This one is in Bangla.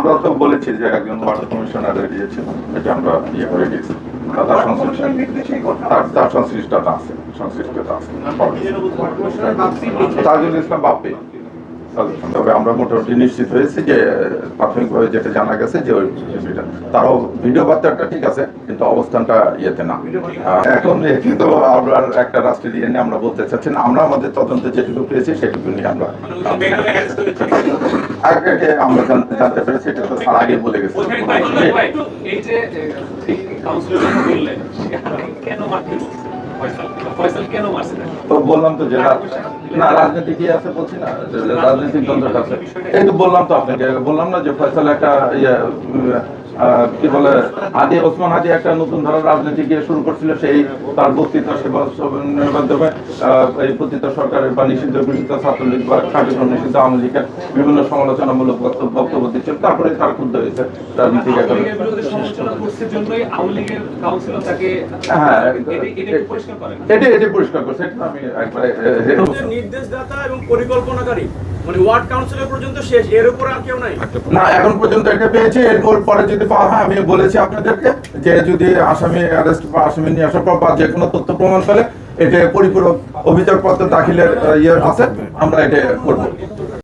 আমরা তো বলেছি যে একজন ওয়ার্ড কমিশনারের ছিল এটা আমরা ইয়ে করে দিয়েছি তার সংশ্লিষ্ট তার তার সংশ্লিষ্টতা আছে সংশ্লিষ্টতা আছে। তাজুল ইসলাম বাপ্পি তবে আমরা মোটামুটি নিশ্চিত হয়েছি যে প্রাথমিকভাবে যেটা জানা গেছে যে ওই তারও ভিডিও বার্তাটা ঠিক আছে কিন্তু অবস্থানটা ইয়েতে না। এখন কিন্তু আমরা একটা রাষ্ট্রের ইয়ে নিয়ে আমরা বলতে চাচ্ছি না আমরা আমাদের তদন্তে যেটুকু পেয়েছি সেটুকু নিয়ে আমরা আগে আমরা জানতে জানতে পেরেছি এটা তো তার আগে বলে গেছে। এই যে কাউন্সিলর বললেন কেন মারতে রাজনীতি ইয়ে রাজনীতি শুরু করছিল, সেই তার বক্তৃতা সেবা মাধ্যমে এই পতিত সরকারের বা নিষিদ্ধ ছাত্রলীগ বা কার্যক্রম নিষিদ্ধ আওয়ামী লীগের বিভিন্ন সমালোচনামূলক বক্তব্য দিচ্ছিল। তারপরে তার ক্ষুদ্র হয়েছে রাজনীতিক জন্যই তাকে হ্যাঁ এটা- এটা একটু পরিষ্কার করেন? এটা এটা পরিষ্কার করছে এটা আমি একবারে নির্দেশদাতা এবং পরিকল্পনাকারী মানে ওয়ার্ড কাউন্সিলর পর্যন্ত শেষ এর উপর আর কেউ নাই। না এখন পর্যন্ত এটা পেয়েছি এরপর পরে যদি পাওয়া হয় আমি বলেছি আপনাদেরকে যে যদি আসামি অ্যারেস্ট বা আসামি নিয়ে আসার পর বা যে কোনো তথ্য প্রমাণ পেলে এটা পরিপূরক অভিযোগপত্র দাখিলের ইয়ে আছে আমরা এটা করব।